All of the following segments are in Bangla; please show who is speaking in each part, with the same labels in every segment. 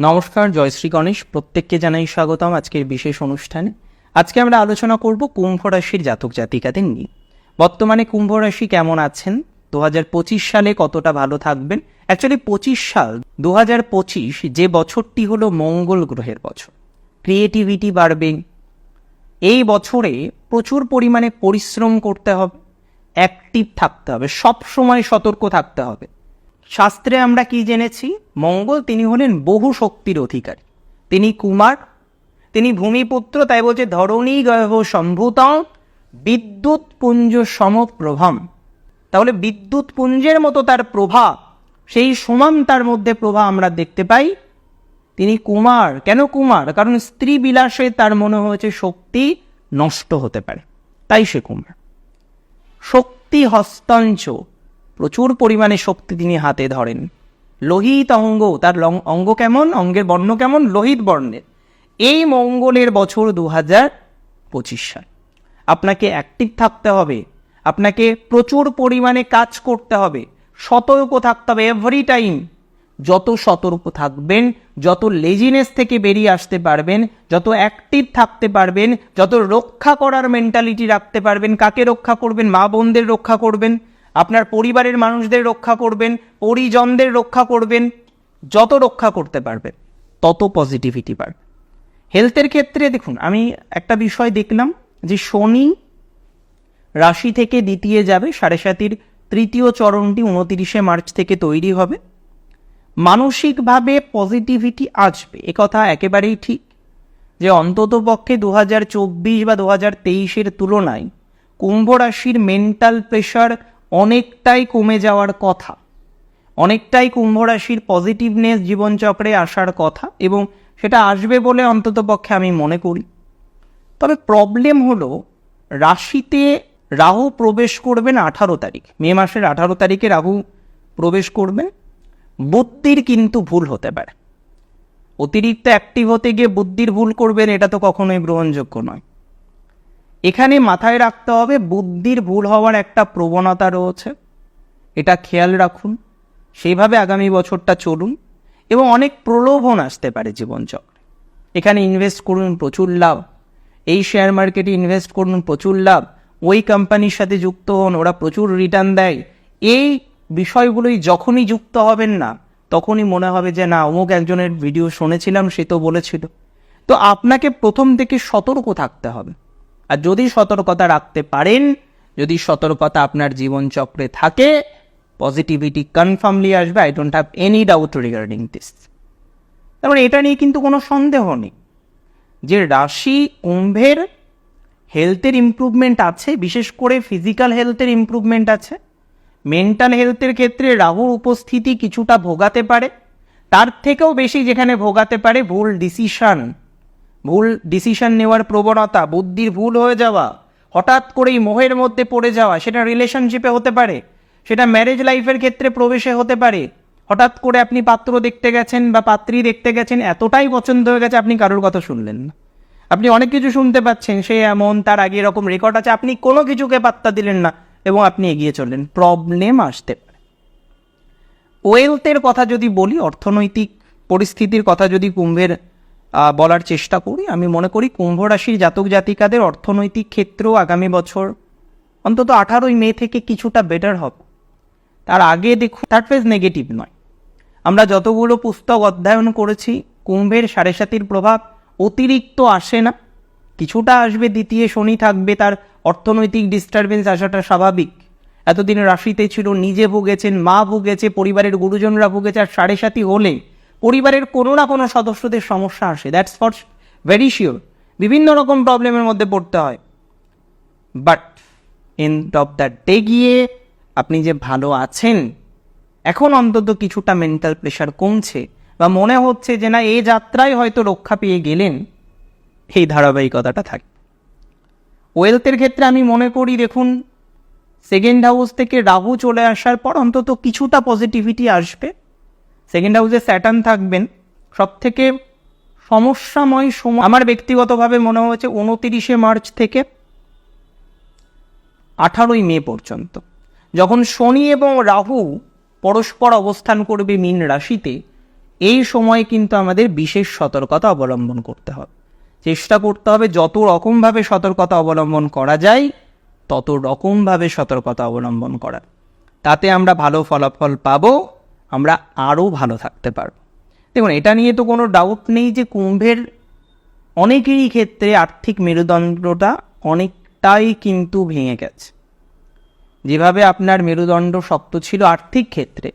Speaker 1: নমস্কার জয়শ্রী গণেশ। প্রত্যেককে জানাই স্বাগতম আজকের বিশেষ অনুষ্ঠানে। আজকে আমরা আলোচনা করব কুম্ভ রাশির জাতক জাতিকাদের নিয়ে। বর্তমানে কুম্ভ রাশি কেমন আছেন? দু হাজার পঁচিশ সালে কতটা ভালো থাকবেন? অ্যাকচুয়ালি পঁচিশ সাল দু যে বছরটি হলো মঙ্গল গ্রহের বছর। ক্রিয়েটিভিটি বাড়বে। এই বছরে প্রচুর পরিমাণে পরিশ্রম করতে হবে, অ্যাক্টিভ থাকতে হবে সব সময় সতর্ক থাকতে হবে। শাস্ত্রে আমরা কি জেনেছি? মঙ্গল তিনি হলেন বহু শক্তির অধিকারী। তিনি কুমার, তিনি ভূমিপুত্র, তাই বলছে ধরণী গর্ভ সম্ভূত বিদ্যুৎ পুঞ্জ সমপ্রভম। তাহলে বিদ্যুৎ পুঞ্জের মতো তার প্রভা, সেই সমান তার মধ্যে প্রভা আমরা দেখতে পাই। তিনি কুমার। কেন কুমার? কারণ স্ত্রী বিলাসে তার মনে হয়েছে শক্তি নষ্ট হতে পারে। তাই সে কুমার। শক্তি হস্তাঞ্চ। প্রচুর পরিমাণে শক্তি তিনি হাতে ধরেন। লোহিত অঙ্গ, তার অঙ্গ কেমন? অঙ্গের বর্ণ কেমন? লোহিত বর্ণের। এই মঙ্গলের বছর দু হাজার পঁচিশ সাল। আপনাকে অ্যাক্টিভ থাকতে হবে। আপনাকে প্রচুর পরিমাণে কাজ করতে হবে। সতর্ক থাকতে হবে এভরি টাইম যত সতর্ক থাকবেন, যত লেজিনেস থেকে বেরিয়ে আসতে পারবেন, যত অ্যাক্টিভ থাকতে পারবেন, যত রক্ষা করার মেন্টালিটি রাখতে পারবেন, কাকে রক্ষা করবেন? মা বোনদের রক্ষা করবেন। আপনার পরিবারের মানুষদের রক্ষা করবেন, পরিজনদের রক্ষা করবেন, যত রক্ষা করতে পারবেন, তত পজিটিভিটি বাড়বে। হেলথের ক্ষেত্রে দেখুন, আমি একটা বিষয় দেখলাম যে শনি রাশি থেকে দ্বিতীয় যাবে, সাড়ে সাতির তৃতীয় চরণটি উনতিরিশে মার্চ থেকে তৈরি হবে। মানসিকভাবে পজিটিভিটি আসবে একথা একেবারেই ঠিক যে অন্তত পক্ষে দু হাজার চব্বিশ বা দু হাজার তেইশের তুলনায় কুম্ভ রাশির মেন্টাল প্রেশার অনেকটাই কমে যাওয়ার কথা। অনেকটাই কুম্ভ রাশির পজিটিভনেস জীবনচক্রে আসার কথা এবং সেটা আসবে বলে অন্তত পক্ষে আমি মনে করি। তবে প্রবলেম হলো, রাশিতে রাহু প্রবেশ করবেন আঠারো তারিখ। মে মাসের আঠারো তারিখে রাহু প্রবেশ করবেন বুদ্ধির কিন্তু ভুল হতে পারে। অতিরিক্ত অ্যাক্টিভ হতে গিয়ে বুদ্ধির ভুল করবেন, এটা তো কখনোই গ্রহণযোগ্য নয়। এখানে মাথায় রাখতে হবে বুদ্ধির ভুল হওয়ার একটা প্রবণতা রয়েছে। এটা খেয়াল রাখুন। সেইভাবে আগামী বছরটা চলুন এবং অনেক প্রলোভন আসতে পারে জীবনচক্রে। এখানে ইনভেস্ট করুন, প্রচুর লাভ। এই শেয়ার মার্কেটে ইনভেস্ট করুন, প্রচুর লাভ। ওই কোম্পানির সাথে যুক্ত হন, ওরা প্রচুর রিটার্ন দেয়। এই বিষয়গুলোই যখনই যুক্ত হবেন না, তখনই মনে হবে যে, না, অমুক একজনের ভিডিও শুনেছিলাম, সে তো বলেছিল। তো আপনাকে প্রথম থেকে সতর্ক থাকতে হবে। আর যদি সতর্কতা রাখতে পারেন, যদি সতর্কতা আপনার জীবনচক্রে থাকে পজিটিভিটি কনফার্মলি আসবে I don't have any doubt regarding this তারপরে এটা নিয়ে কিন্তু কোনো সন্দেহ নেই যে রাশি কুম্ভের হেলথের ইমপ্রুভমেন্ট আছে, বিশেষ করে ফিজিক্যাল হেলথের ইমপ্রুভমেন্ট আছে মেন্টাল হেলথের ক্ষেত্রে রাহুর উপস্থিতি কিছুটা ভোগাতে পারে, তার থেকেও বেশি যেখানে ভোগাতে পারে ভুল ডিসিশন ভুল ডিসিশন নেওয়ার প্রবণতা, বুদ্ধির ভুল হয়ে যাওয়া, হঠাৎ করেই মোহের মধ্যে পড়ে যাওয়া, সেটা রিলেশনশিপে হতে পারে, সেটা ম্যারেজ লাইফের ক্ষেত্রে প্রবেশে হতে পারে, হঠাৎ করে আপনি পাত্র দেখতে গেছেন বা পাত্রী দেখতে গেছেন, এতটাই পছন্দ হয়ে গেছে আপনি কারোর কথা শুনলেন না। আপনি অনেক কিছু শুনতে পাচ্ছেন, সে এমন, তার আগে এরকম রেকর্ড আছে, আপনি কোনো কিছুকে পাত্তা দিলেন না এবং আপনি এগিয়ে চললেন। প্রবলেম আসতে পারে। ওয়েলথের কথা যদি বলি, অর্থনৈতিক পরিস্থিতির কথা যদি কুম্ভের বলার চেষ্টা করি। আমি মনে করি কুম্ভ রাশির জাতক জাতিকাদের অর্থনৈতিক ক্ষেত্রেও আগামী বছর অন্তত আঠারোই মে থেকে কিছুটা বেটার হবে। তার আগে দেখুন থার্ড ফেজ নেগেটিভ নয়। আমরা যতগুলো পুস্তক অধ্যয়ন করেছি, কুম্ভের সাড়ে সাতির প্রভাব অতিরিক্ত আসে না। কিছুটা আসবে, দ্বিতীয় শনি থাকবে, তার অর্থনৈতিক ডিস্টারবেন্স আসাটা স্বাভাবিক। এতদিন রাশিতে ছিল, নিজে ভুগেছেন, মা ভুগেছে, পরিবারের গুরুজনরা ভুগেছে, আর সাড়ে সাতি হলে পরিবারের কোনো না কোনো সদস্যদের সমস্যা আসে দ্যাটস ফর ভেরি শিওর বিভিন্ন রকম প্রবলেমের মধ্যে পড়তে হয়। But end of the day গিয়ে আপনি যে ভালো আছেন, এখন অন্তত কিছুটা মেন্টাল প্রেশার কমছে বা মনে হচ্ছে যে না এই যাত্রায় হয়তো রক্ষা পেয়ে গেলেন, এই ধারাবাহিকতাটা থাকে। ওয়েলথের ক্ষেত্রে আমি মনে করি, দেখুন সেকেন্ড হাউস থেকে রাহু চলে আসার পর অন্তত কিছুটা পজিটিভিটি আসবে। সেকেন্ড হাউসে স্যাটার্ন থাকবেন। সব থেকে সমস্যাময় সময় আমার ব্যক্তিগতভাবে মনে হয়েছে উনতিরিশে মার্চ থেকে আঠারোই মে পর্যন্ত। যখন শনি এবং রাহু পরস্পর অবস্থান করবে মীন রাশিতে, এই সময়ে কিন্তু আমাদের বিশেষ সতর্কতা অবলম্বন করতে হবে। চেষ্টা করতে হবে যত রকমভাবে সতর্কতা অবলম্বন করা যায়, তত রকমভাবে সতর্কতা অবলম্বন করা। তাতে আমরা ভালো ফলাফল পাবো। আমরা আরও ভালো থাকতে পারব। দেখুন, এটা নিয়ে তো কোনো ডাউট নেই যে কুম্ভের অনেকেরই ক্ষেত্রে আর্থিক মেরুদণ্ডটা অনেকটাই কিন্তু ভেঙে গেছে। যেভাবে আপনার মেরুদণ্ড শক্ত ছিল আর্থিক ক্ষেত্রে,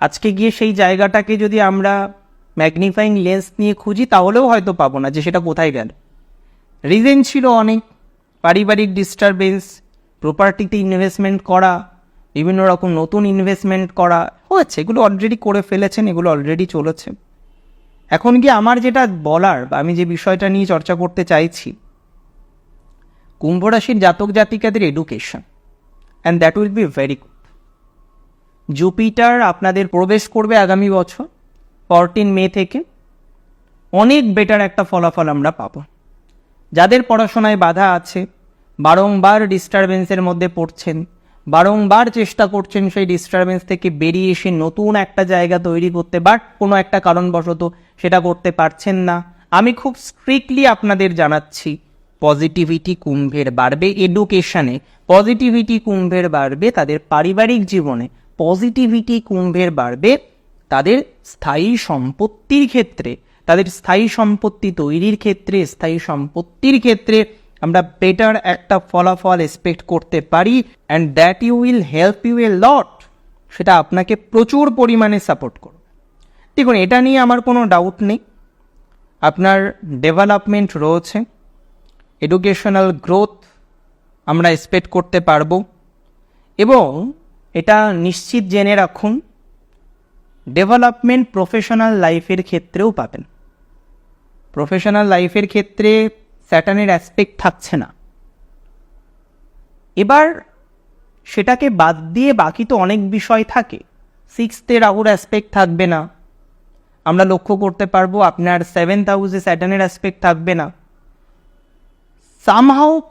Speaker 1: আজকে গিয়ে সেই জায়গাটাকে যদি আমরা ম্যাগনিফাইং লেন্স নিয়ে খুঁজি, তাহলেও হয়তো পাবো না যে সেটা কোথায় গেল। রিজেন ছিল অনেক, পারিবারিক ডিস্টারবেন্স প্রপার্টিতে ইনভেস্টমেন্ট করা বিভিন্ন রকম নতুন ইনভেস্টমেন্ট করা হয়েছে, এগুলো অলরেডি করে ফেলেছেন, এগুলো অলরেডি চলেছে। এখন কি আমার যেটা বলার বা আমি যে বিষয়টা নিয়ে চর্চা করতে চাইছি, কুম্ভ রাশির জাতক জাতিকাদের education and that will be very good Jupiter আপনাদের প্রবেশ করবে আগামী বছর ফরটিন মে থেকে। অনেক বেটার একটা ফলাফল আমরা পাবো। যাদের পড়াশোনায় বাধা আছে, বারংবার ডিস্টারবেন্সের মধ্যে পড়ছেন বারংবার চেষ্টা করছেন সেই ডিস্টারবেন্স থেকে বেরিয়ে এসে নতুন একটা জায়গা তৈরি করতে বাট কোনো একটা কারণবশত সেটা করতে পারছেন না। আমি খুব স্ট্রিক্টলি আপনাদের জানাচ্ছি পজিটিভিটি কুম্ভের বাড়বে এডুকেশনে পজিটিভিটি কুম্ভের বাড়বে তাদের পারিবারিক জীবনে পজিটিভিটি কুম্ভের বাড়বে তাদের স্থায়ী সম্পত্তির ক্ষেত্রে, তাদের স্থায়ী সম্পত্তি তৈরির ক্ষেত্রে, স্থায়ী সম্পত্তির ক্ষেত্রে আমরা বেটার একটা ফলাফল এক্সপেক্ট করতে পারি and that you will help you a lot সেটা আপনাকে প্রচুর পরিমাণে সাপোর্ট করবে। দেখুন, এটা নিয়ে আমার কোনো ডাউট নেই। আপনার ডেভেলপমেন্ট রয়েছে এডুকেশনাল গ্রোথ আমরা এক্সপেক্ট করতে পারব, এবং এটা নিশ্চিত জেনে রাখুন ডেভেলপমেন্ট প্রফেশনাল লাইফের ক্ষেত্রেও পাবেন। প্রফেশনাল লাইফের ক্ষেত্রে স্যাটানের অ্যাসপেক্ট থাকছে না। এবার সেটাকে বাদ দিয়ে বাকি তো অনেক বিষয় থাকে। সিক্সথে রাহুর অ্যাসপেক্ট থাকবে না। আমরা লক্ষ্য করতে পারব আপনার সেভেন্থ হাউসে স্যাটানের অ্যাসপেক্ট থাকবে না। সামহাও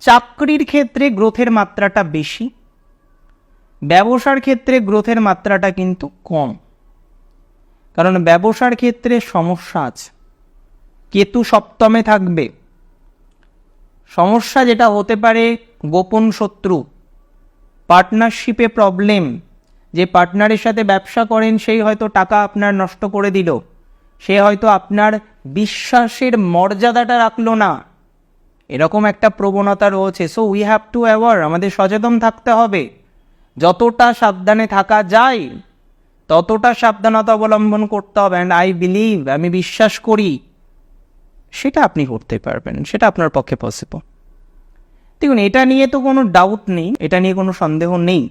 Speaker 1: চাকরির ক্ষেত্রে গ্রোথের মাত্রাটা বেশি। ব্যবসার ক্ষেত্রে গ্রোথের মাত্রাটা কিন্তু কম। কারণ ব্যবসার ক্ষেত্রে সমস্যা আছে। কেতু সপ্তমে থাকবে। সমস্যা যেটা হতে পারে, গোপন শত্রু। পার্টনারশিপে প্রবলেম। যে পার্টনারের সাথে ব্যবসা করেন, সেই হয়তো টাকা আপনার নষ্ট করে দিল। সে হয়তো আপনার বিশ্বাসের মর্যাদাটা রাখল না। এরকম একটা প্রবণতা রয়েছে। So we have to aware আমাদের সচেতন থাকতে হবে। যতটা সাবধানে থাকা যায়, ততটা সাবধানতা অবলম্বন করতে হবে। অ্যান্ড আই বিলিভ আমি বিশ্বাস করি। সেটা আপনি করতে পারবেন, সেটা আপনার পক্ষে পসিবল দেখুন, এটা নিয়ে তো কোনো ডাউট নেই, এটা নিয়ে কোনো সন্দেহ নেই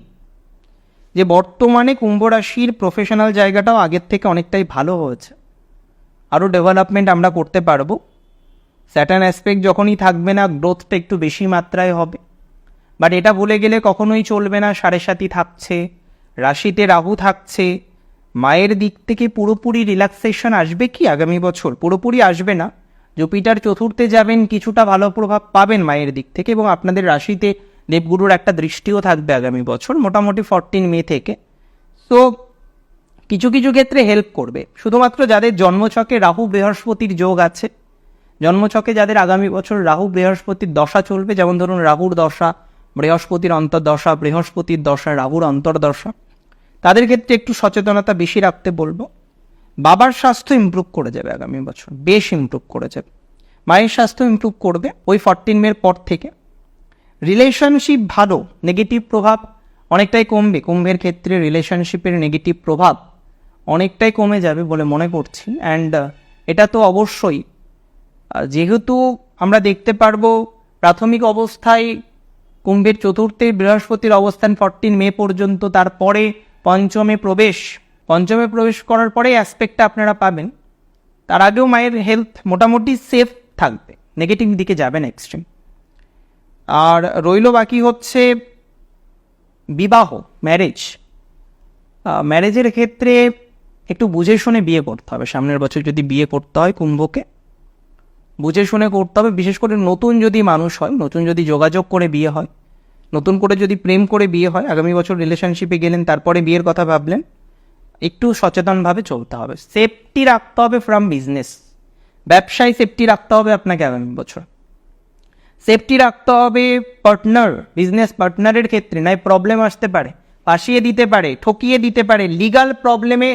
Speaker 1: যে বর্তমানে কুম্ভ রাশির প্রফেশনাল জায়গাটাও আগের থেকে অনেকটাই ভালো হয়েছে। আরও ডেভেলপমেন্ট আমরা করতে পারব। স্যাটার্ন অ্যাসপেক্ট যখনই থাকবে না গ্রোথটা একটু বেশি মাত্রায় হবে। বাট এটা বলে গেলে কখনোই চলবে না, সাড়ে সাতই থাকছে, রাশিতে রাহু থাকছে। মায়ের দিক থেকে পুরোপুরি রিল্যাক্সেশন আসবে কি আগামী বছর? পুরোপুরি আসবে না। জুপিটার চতুর্থে যাবেন কিছুটা ভালো প্রভাব পাবেন মায়ের দিক থেকে এবং আপনাদের রাশিতে দেবগুরুর একটা দৃষ্টিও থাকবে আগামী বছর, মোটামুটি ফরটিন মে থেকে। সো কিছু কিছু ক্ষেত্রে হেল্প করবে। শুধুমাত্র যাদের জন্মছকে রাহু বৃহস্পতির যোগ আছে, জন্মছকে যাদের আগামী বছর রাহু বৃহস্পতির দশা চলবে, যেমন ধরুন রাহুর দশা, বৃহস্পতির অন্তর্দশা, বৃহস্পতির দশা, রাহুর অন্তর্দশা, তাদের ক্ষেত্রে একটু সচেতনতা বেশি রাখতে বলব। বাবার স্বাস্থ্য ইমপ্রুভ করে যাবে আগামী বছর, বেশ ইমপ্রুভ করে যাবে মায়ের স্বাস্থ্য ইমপ্রুভ করবে ওই ফরটিন মের পর থেকে। রিলেশনশিপ ভালো নেগেটিভ প্রভাব অনেকটাই কমবে। কুম্ভের ক্ষেত্রে রিলেশনশিপের নেগেটিভ প্রভাব অনেকটাই কমে যাবে বলে মনে করছি। অ্যান্ড এটা তো অবশ্যই। যেহেতু আমরা দেখতে পারব প্রাথমিক অবস্থায় কুম্ভের চতুর্থে বৃহস্পতির অবস্থান ফরটিন মে পর্যন্ত, তারপরে পঞ্চমে প্রবেশ। পঞ্চমে প্রবেশ করার পরে অ্যাসপেক্টটা আপনারা পাবেন। তার আগেও মায়ের হেলথ মোটামুটি সেফ থাকবে। নেগেটিভ দিকে যাবেন এক্সট্রিম আর রইল বাকি হচ্ছে বিবাহ ম্যারেজ ম্যারেজের ক্ষেত্রে একটু বুঝে শুনে বিয়ে করতে হবে। সামনের বছর যদি বিয়ে করতে হয় কুম্ভকে, বুঝে শুনে করতে হবে। বিশেষ করে নতুন যদি মানুষ হয়, নতুন যদি যোগাযোগ করে বিয়ে হয়, নতুন করে যদি প্রেম করে বিয়ে হয়, আগামী বছর রিলেশনশিপে গেলেন, তারপরে বিয়ের কথা ভাবলেন একটু সচেতনভাবে চলতে হবে। সেফটি রাখতে হবে ফ্রম বিজনেস ব্যবসায় সেফটি রাখতে হবে আপনাকে আগামী বছর। সেফটি রাখতে হবে পার্টনার বিজনেস পার্টনারের ক্ষেত্রে, নয় প্রবলেম আসতে পারে, ফাঁসিয়ে দিতে পারে, ঠকিয়ে দিতে পারে লিগাল প্রবলেমে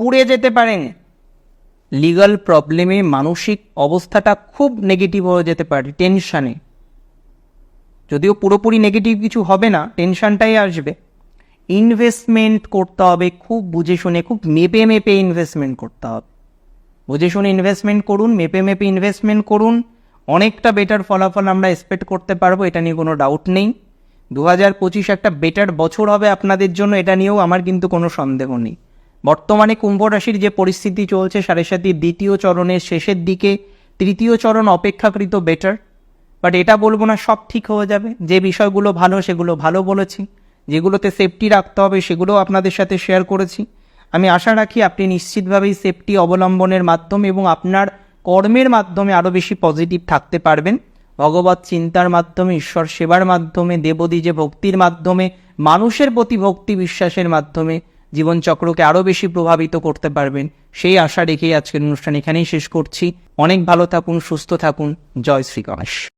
Speaker 1: পুড়ে যেতে পারেন। লিগাল প্রবলেমে মানসিক অবস্থাটা খুব নেগেটিভ হয়ে যেতে পারে টেনশানে যদিও পুরোপুরি নেগেটিভ কিছু হবে না টেনশানটাই আসবে। ইনভেস্টমেন্ট করতে হবে, খুব বুঝে শুনে, খুব মেপে মেপে ইনভেস্টমেন্ট করতে হবে। বুঝে শুনে ইনভেস্টমেন্ট করুন, মেপে মেপে ইনভেস্টমেন্ট করুন, অনেকটা বেটার ফলাফল আমরা এক্সপেক্ট করতে পারব, এটা নিয়ে কোনো ডাউট নেই। দু হাজার পঁচিশ একটা বেটার বছর হবে আপনাদের জন্য, এটা নিয়েও আমার কিন্তু কোনো সন্দেহ নেই। বর্তমানে কুম্ভ রাশির যে পরিস্থিতি চলছে, সাড়ে সাথে দ্বিতীয় চরণের শেষের দিকে, তৃতীয় চরণ অপেক্ষাকৃত বেটার বাট এটা বলব না সব ঠিক হয়ে যাবে, যে বিষয়গুলো ভালো সেগুলো ভালো বলেছি। যেগুলোতে সেফটি রাখতে হবে, সেগুলোও আপনাদের সাথে শেয়ার করেছি। আমি আশা রাখি আপনি নিশ্চিতভাবেই সেফটি অবলম্বনের মাধ্যমে এবং আপনার কর্মের মাধ্যমে আরও বেশি পজিটিভ থাকতে পারবেন। ভগবত চিন্তার মাধ্যমে, ঈশ্বর সেবার মাধ্যমে দেবদীজে ভক্তির মাধ্যমে, মানুষের প্রতি ভক্তি বিশ্বাসের মাধ্যমে জীবনচক্রকে আরও বেশি প্রভাবিত করতে পারবেন। সেই আশা রেখেই আজকের অনুষ্ঠান এখানেই শেষ করছি। অনেক ভালো থাকুন, সুস্থ থাকুন। জয় শ্রী গণেশ।